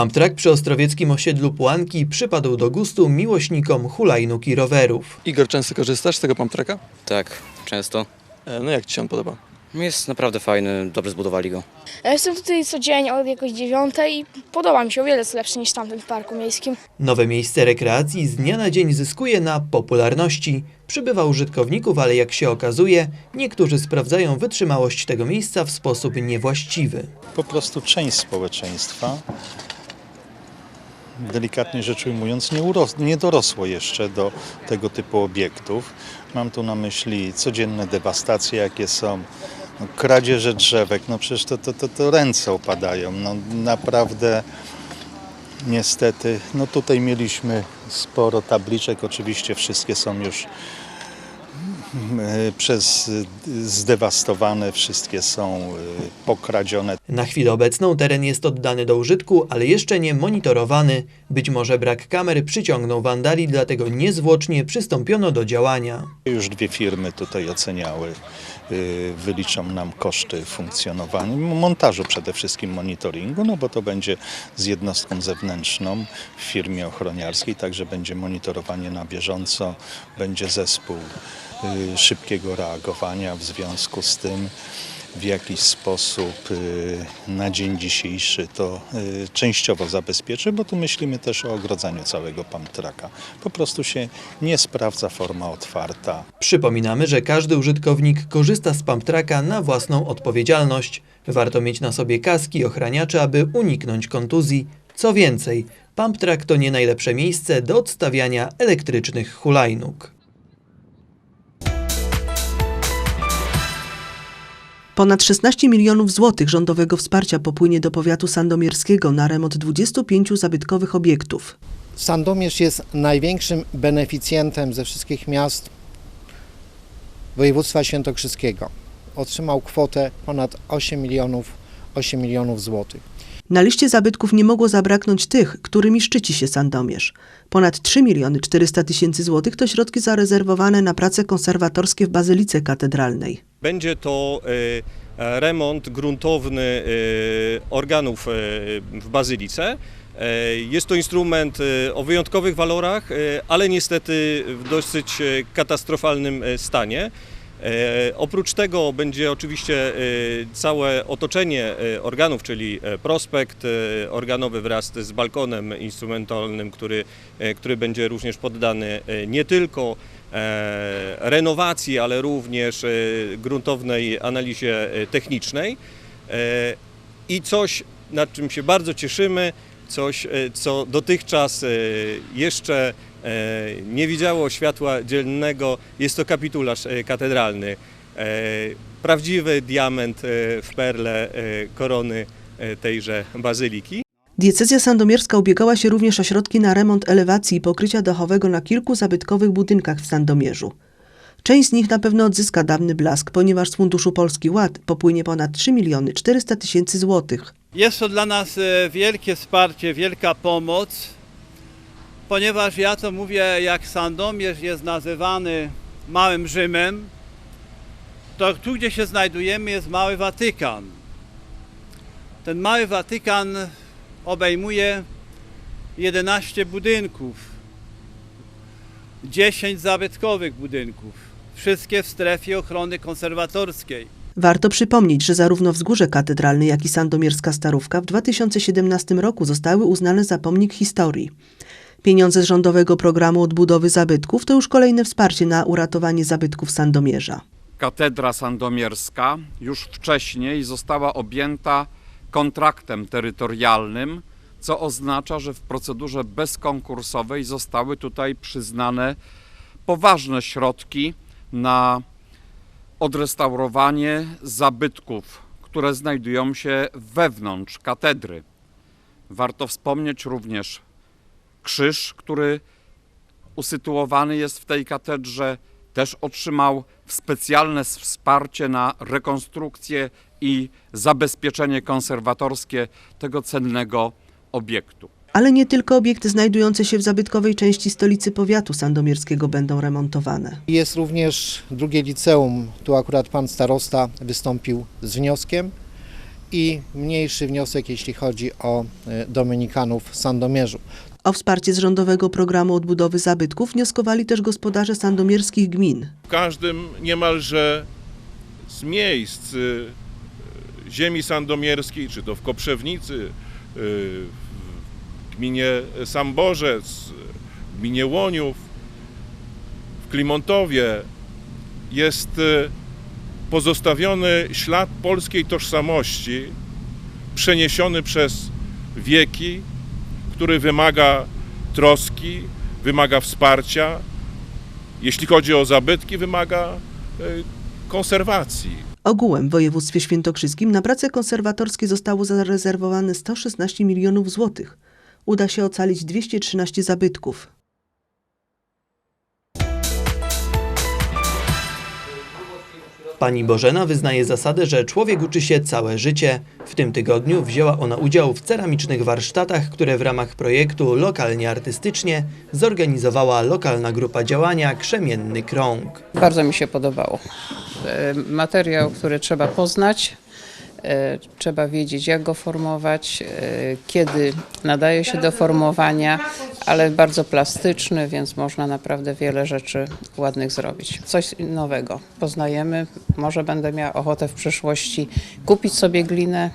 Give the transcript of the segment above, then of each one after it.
Pumptrack przy ostrowieckim osiedlu Pułanki przypadł do gustu miłośnikom hulajnóg i rowerów. Igor, często korzystasz z tego pumptracka? Tak, często. E, No jak Ci się on podoba? Jest naprawdę fajny, dobrze zbudowali go. Ja jestem tutaj co dzień od jakoś dziewiątej i podoba mi się o wiele lepszy niż tamten w parku miejskim. Nowe miejsce rekreacji z dnia na dzień zyskuje na popularności. Przybywa użytkowników, ale jak się okazuje, niektórzy sprawdzają wytrzymałość tego miejsca w sposób niewłaściwy. po prostu część społeczeństwa, delikatnie rzecz ujmując, nie, uros- nie dorosło jeszcze do tego typu obiektów. Mam tu na myśli codzienne dewastacje, jakie są, no, kradzieże drzewek, no przecież to, to, to, to ręce opadają. No, naprawdę niestety, no tutaj mieliśmy sporo tabliczek, oczywiście wszystkie są już przez y, zdewastowane, wszystkie są y, pokradzione. Na chwilę obecną teren jest oddany do użytku, ale jeszcze nie monitorowany. Być może brak kamer przyciągnął wandali, dlatego niezwłocznie przystąpiono do działania. Już dwie firmy tutaj oceniały, wyliczą nam koszty funkcjonowania, montażu przede wszystkim monitoringu, no bo to będzie z jednostką zewnętrzną w firmie ochroniarskiej, także będzie monitorowanie na bieżąco, będzie zespół szybkiego reagowania w związku z tym w jakiś sposób y, na dzień dzisiejszy to y, częściowo zabezpieczy, bo tu myślimy też o ogrodzaniu całego pamtraka. Po prostu się nie sprawdza forma otwarta. Przypominamy, że każdy użytkownik korzysta z pumptracka na własną odpowiedzialność. Warto mieć na sobie kaski ochraniacze, aby uniknąć kontuzji. Co więcej, pumptrack to nie najlepsze miejsce do odstawiania elektrycznych hulajnóg. Ponad 16 milionów złotych rządowego wsparcia popłynie do powiatu sandomierskiego na remont 25 zabytkowych obiektów. Sandomierz jest największym beneficjentem ze wszystkich miast województwa świętokrzyskiego. Otrzymał kwotę ponad 8 milionów, 8 milionów złotych. Na liście zabytków nie mogło zabraknąć tych, którymi szczyci się Sandomierz. Ponad 3 miliony 400 tysięcy złotych to środki zarezerwowane na prace konserwatorskie w Bazylice Katedralnej. Będzie to e, remont gruntowny e, organów e, w Bazylice. E, Jest to instrument e, o wyjątkowych walorach, e, ale niestety w dosyć e, katastrofalnym e, stanie. E, Oprócz tego będzie oczywiście e, całe otoczenie e, organów, czyli prospekt organowy wraz z balkonem instrumentalnym, który, który będzie również poddany nie tylko renowacji, ale również gruntownej analizie technicznej. I coś, nad czym się bardzo cieszymy, coś, co dotychczas jeszcze nie widziało światła dziennego, jest to kapitularz e, katedralny. E, Prawdziwy diament e, w perle e, korony e, tejże bazyliki. Diecezja sandomierska ubiegała się również o środki na remont elewacji i pokrycia dachowego na kilku zabytkowych budynkach w Sandomierzu. Część z nich na pewno odzyska dawny blask, ponieważ z Funduszu Polski Ład popłynie ponad 3 miliony 400 tysięcy złotych. Jest to dla nas e, wielkie wsparcie, wielka pomoc, ponieważ ja to mówię, jak Sandomierz jest nazywany Małym Rzymem, to tu, gdzie się znajdujemy, jest Mały Watykan. Ten Mały Watykan obejmuje 11 budynków, 10 zabytkowych budynków, wszystkie w strefie ochrony konserwatorskiej. Warto przypomnieć, że zarówno Wzgórze Katedralne, jak i Sandomierska Starówka w 2017 roku zostały uznane za pomnik historii. Pieniądze z rządowego programu odbudowy zabytków to już kolejne wsparcie na uratowanie zabytków Sandomierza. Katedra Sandomierska już wcześniej została objęta kontraktem terytorialnym, co oznacza, że w procedurze bezkonkursowej zostały tutaj przyznane poważne środki na odrestaurowanie zabytków, które znajdują się wewnątrz katedry. Warto wspomnieć również krzyż, który usytuowany jest w tej katedrze, też otrzymał specjalne wsparcie na rekonstrukcję i zabezpieczenie konserwatorskie tego cennego obiektu. Ale nie tylko obiekty znajdujące się w zabytkowej części stolicy powiatu sandomierskiego będą remontowane. Jest również drugie liceum, tu akurat pan starosta wystąpił z wnioskiem i mniejszy wniosek, jeśli chodzi o e, Dominikanów w Sandomierzu. O wsparcie z rządowego programu odbudowy zabytków wnioskowali też gospodarze sandomierskich gmin. W każdym niemalże z miejsc y, ziemi sandomierskiej, czy to w Koprzewnicy, y, w gminie Samborzec, w gminie Łoniów, w Klimontowie jest y, pozostawiony ślad polskiej tożsamości, przeniesiony przez wieki, który wymaga troski, wymaga wsparcia, jeśli chodzi o zabytki, wymaga y, konserwacji. Ogółem w województwie świętokrzyskim na prace konserwatorskie zostało zarezerwowane 116 milionów złotych. Uda się ocalić 213 zabytków. Pani Bożena wyznaje zasadę, że człowiek uczy się całe życie. W tym tygodniu wzięła ona udział w ceramicznych warsztatach, które w ramach projektu Lokalnie Artystycznie zorganizowała lokalna grupa działania Krzemienny Krąg. Bardzo mi się podobało. E, Materiał, który trzeba poznać, trzeba wiedzieć, jak go formować, e, kiedy nadaje się do formowania, ale bardzo plastyczny, więc można naprawdę wiele rzeczy ładnych zrobić. Coś nowego poznajemy. Może będę miała ochotę w przyszłości kupić sobie glinę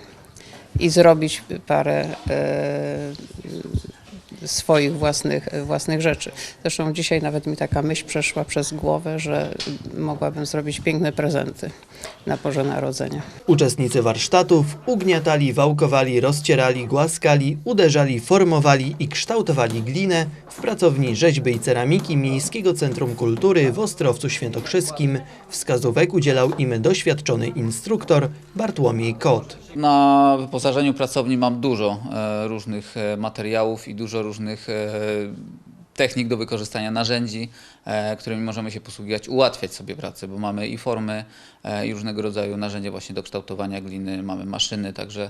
i zrobić parę e, swoich własnych, własnych rzeczy. Zresztą dzisiaj nawet mi taka myśl przeszła przez głowę, że mogłabym zrobić piękne prezenty na Boże Narodzenia. Uczestnicy warsztatów ugniatali, wałkowali, rozcierali, głaskali, uderzali, formowali i kształtowali glinę w pracowni rzeźby i ceramiki Miejskiego Centrum Kultury w Ostrowcu Świętokrzyskim. Wskazówek udzielał im doświadczony instruktor Bartłomiej Kot. Na wyposażeniu pracowni mam dużo e, różnych e, materiałów i dużo różnych e, technik do wykorzystania narzędzi, e, którymi możemy się posługiwać, ułatwiać sobie pracę, bo mamy i formy, e, i różnego rodzaju narzędzia właśnie do kształtowania gliny, mamy maszyny, także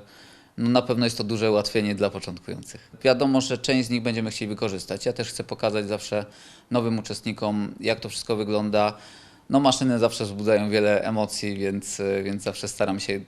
no na pewno jest to duże ułatwienie dla początkujących. Wiadomo, że część z nich będziemy chcieli wykorzystać. Ja też chcę pokazać zawsze nowym uczestnikom, jak to wszystko wygląda. No maszyny zawsze wzbudzają wiele emocji, więc, więc zawsze staram się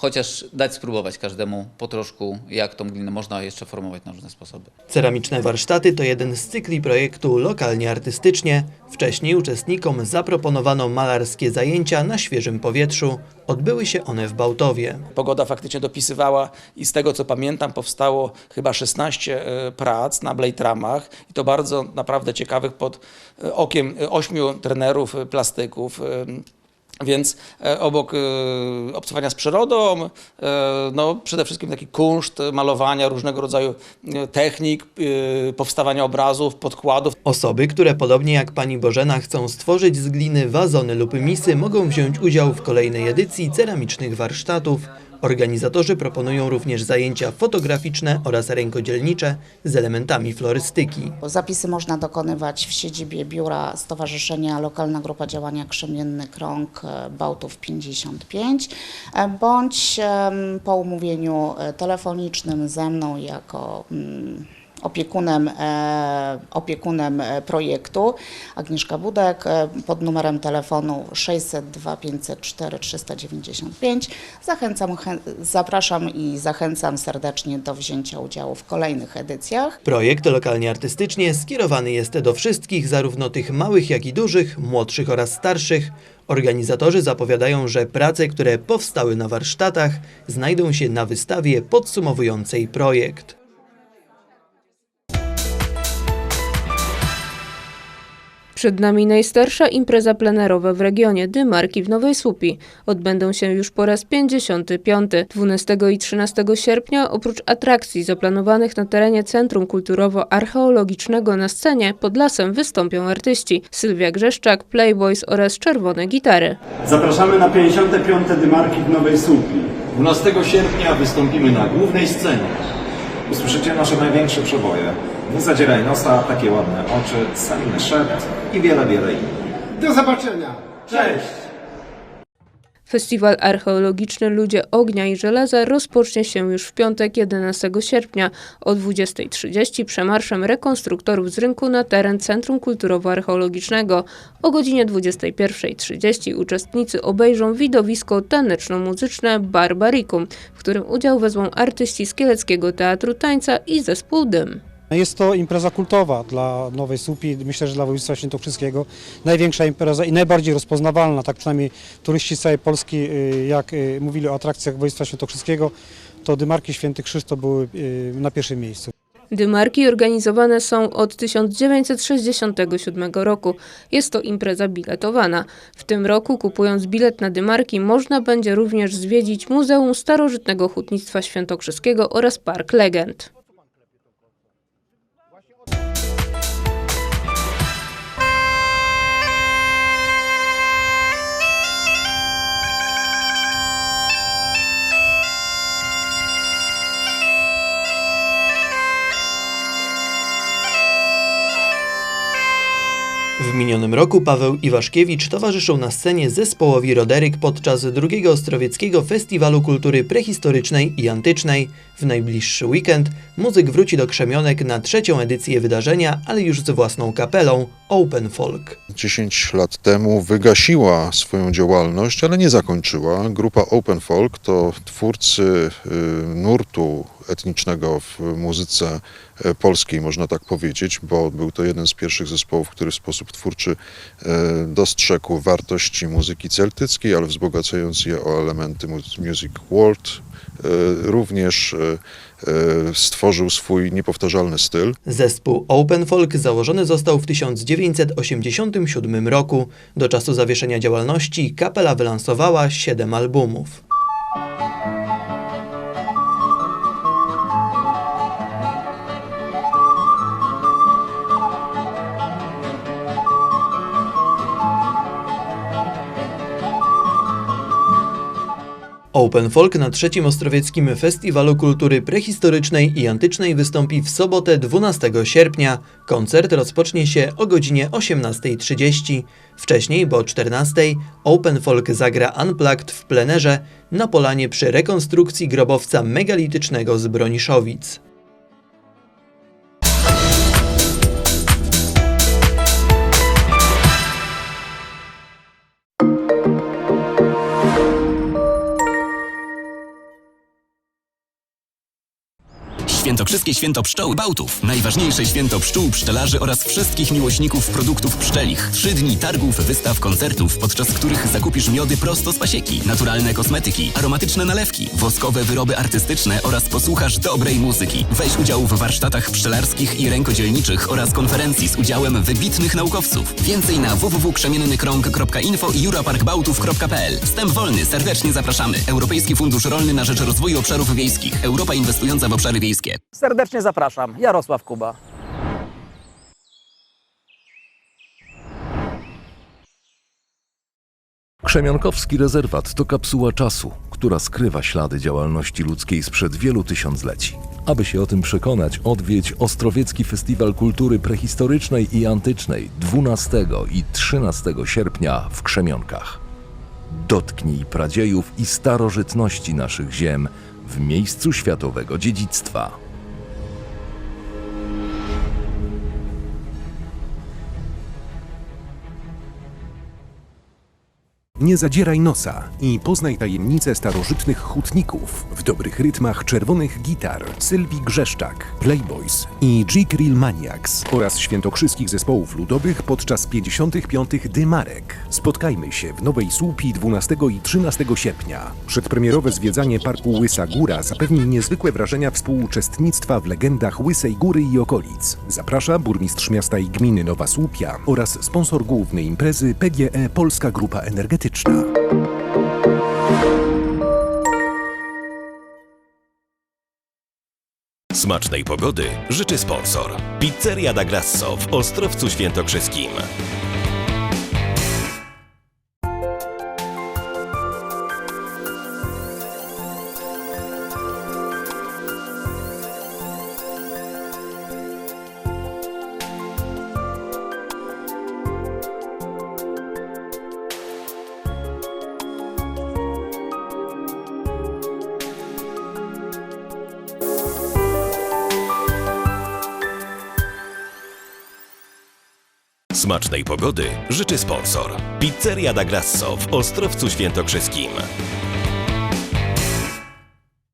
chociaż dać spróbować każdemu po troszku, jak tą glinę można jeszcze formować na różne sposoby. Ceramiczne warsztaty to jeden z cykli projektu Lokalnie Artystycznie. Wcześniej uczestnikom zaproponowano malarskie zajęcia na świeżym powietrzu. Odbyły się one w Bałtowie. Pogoda faktycznie dopisywała i z tego co pamiętam powstało chyba 16 e, prac na blade ramach i to bardzo naprawdę ciekawych pod e, okiem e, ośmiu trenerów plastyków. Więc e, obok e, obcowania z przyrodą, e, no przede wszystkim taki kunszt malowania, różnego rodzaju technik, powstawania obrazów, podkładów. Osoby, które podobnie jak pani Bożena chcą stworzyć z gliny wazony lub misy, mogą wziąć udział w kolejnej edycji ceramicznych warsztatów. Organizatorzy proponują również zajęcia fotograficzne oraz rękodzielnicze z elementami florystyki. Zapisy można dokonywać w siedzibie biura Stowarzyszenia Lokalna Grupa Działania Krzemienny Krąg e, Bałtów 55 e, bądź po umówieniu e, telefonicznym ze mną jako mm, opiekunem, e, opiekunem e, projektu Agnieszka Budek e, pod numerem telefonu 602 504 395. Zachęcam, chę- zapraszam i zachęcam serdecznie do wzięcia udziału w kolejnych edycjach. Projekt lokalnie artystycznie skierowany jest do wszystkich, zarówno tych małych, jak i dużych, młodszych oraz starszych. Organizatorzy zapowiadają, że prace, które powstały na warsztatach, znajdą się na wystawie podsumowującej projekt. Przed nami najstarsza impreza plenerowa w regionie Dymarki w Nowej Słupi. Odbędą się już po raz 55. 12 i 13 sierpnia oprócz atrakcji zaplanowanych na terenie Centrum Kulturowo-Archeologicznego na scenie pod lasem wystąpią artyści Sylwia Grzeszczak, Playboys oraz Czerwone Gitary. Zapraszamy na 55. Dymarki w Nowej Słupii. 12 sierpnia wystąpimy na głównej scenie. Usłyszycie nasze największe przeboje. Nie zadzieraj nosa, takie ładne oczy, senny szept i wiele, wiele innych. Do zobaczenia! Cześć! Festiwal archeologiczny Ludzie Ognia i Żelaza rozpocznie się już w piątek 11 sierpnia o 20.30 przemarszem rekonstruktorów z rynku na teren Centrum Kulturowo-Archeologicznego. O godzinie 21.30 uczestnicy obejrzą widowisko taneczno-muzyczne Barbarikum, w którym udział wezmą artyści z Kieleckiego Teatru Tańca i zespół Dym. Jest to impreza kultowa dla Nowej Słupi, myślę, że dla województwa świętokrzyskiego. Największa impreza i najbardziej rozpoznawalna, tak przynajmniej turyści z całej Polski, y, jak y, mówili o atrakcjach województwa świętokrzyskiego, to Dymarki Święty Krzyż to były y, na pierwszym miejscu. Dymarki organizowane są od 1967 roku. Jest to impreza biletowana. W tym roku kupując bilet na Dymarki można będzie również zwiedzić Muzeum Starożytnego Hutnictwa Świętokrzyskiego oraz Park Legend. W minionym roku Paweł Iwaszkiewicz towarzyszył na scenie zespołowi Roderyk podczas drugiego Ostrowieckiego Festiwalu Kultury Prehistorycznej i Antycznej. W najbliższy weekend muzyk wróci do Krzemionek na trzecią edycję wydarzenia, ale już z własną kapelą Open Folk. 10 lat temu wygasiła swoją działalność, ale nie zakończyła. Grupa Open Folk to twórcy y, nurtu etnicznego w muzyce e, polskiej, można tak powiedzieć, bo był to jeden z pierwszych zespołów, który w sposób twórczy e, dostrzegł wartości muzyki celtyckiej, ale wzbogacając je o elementy mu- Music World, e, również stworzył swój niepowtarzalny styl. Zespół Open Folk założony został w 1987 roku. Do czasu zawieszenia działalności kapela wylansowała 7 albumów. Open Folk na trzecim Ostrowieckim Festiwalu Kultury Prehistorycznej i Antycznej wystąpi w sobotę 12 sierpnia. Koncert rozpocznie się o godzinie 18.30. Wcześniej, bo o 14.00, Open Folk zagra Unplugged w plenerze na polanie przy rekonstrukcji grobowca megalitycznego z Broniszowic. Świętokrzyskie Święto Pszczoły Bałtów. Najważniejsze święto pszczół, pszczelarzy oraz wszystkich miłośników produktów pszczelich. Trzy dni targów, wystaw, koncertów, podczas których zakupisz miody prosto z pasieki, naturalne kosmetyki, aromatyczne nalewki, woskowe wyroby artystyczne oraz posłuchasz dobrej muzyki. Weź udział w warsztatach pszczelarskich i rękodzielniczych oraz konferencji z udziałem wybitnych naukowców. Więcej na www.krzemiennykrąg.info i juraparkbałtów.pl. Wstęp wolny, serdecznie zapraszamy. Europejski Fundusz Rolny na rzecz Rozwoju Obszarów Wiejskich. Europa inwestująca w obszary wiejskie. Serdecznie zapraszam. Jarosław Kuba. Krzemionkowski rezerwat to kapsuła czasu, która skrywa ślady działalności ludzkiej sprzed wielu tysiącleci. Aby się o tym przekonać, odwiedź Ostrowiecki Festiwal Kultury Prehistorycznej i Antycznej 12 i 13 sierpnia w Krzemionkach. Dotknij pradziejów i starożytności naszych ziem w miejscu światowego dziedzictwa. Nie zadzieraj nosa i poznaj tajemnice starożytnych hutników w dobrych rytmach czerwonych gitar Sylwii Grzeszczak, Playboys i G-Grill Maniacs oraz świętokrzyskich zespołów ludowych podczas 55. Dymarek. Spotkajmy się w Nowej Słupi 12 i 13 sierpnia. Przedpremierowe zwiedzanie parku Łysa Góra zapewni niezwykłe wrażenia współuczestnictwa w legendach Łysej Góry i okolic. Zaprasza burmistrz miasta i gminy Nowa Słupia oraz sponsor główny imprezy PGE Polska Grupa Energetyczna. Smacznej pogody życzy sponsor. Pizzeria da Grasso w Ostrowcu Świętokrzyskim. Smacznej pogody życzy sponsor. Pizzeria da Grasso w Ostrowcu Świętokrzyskim.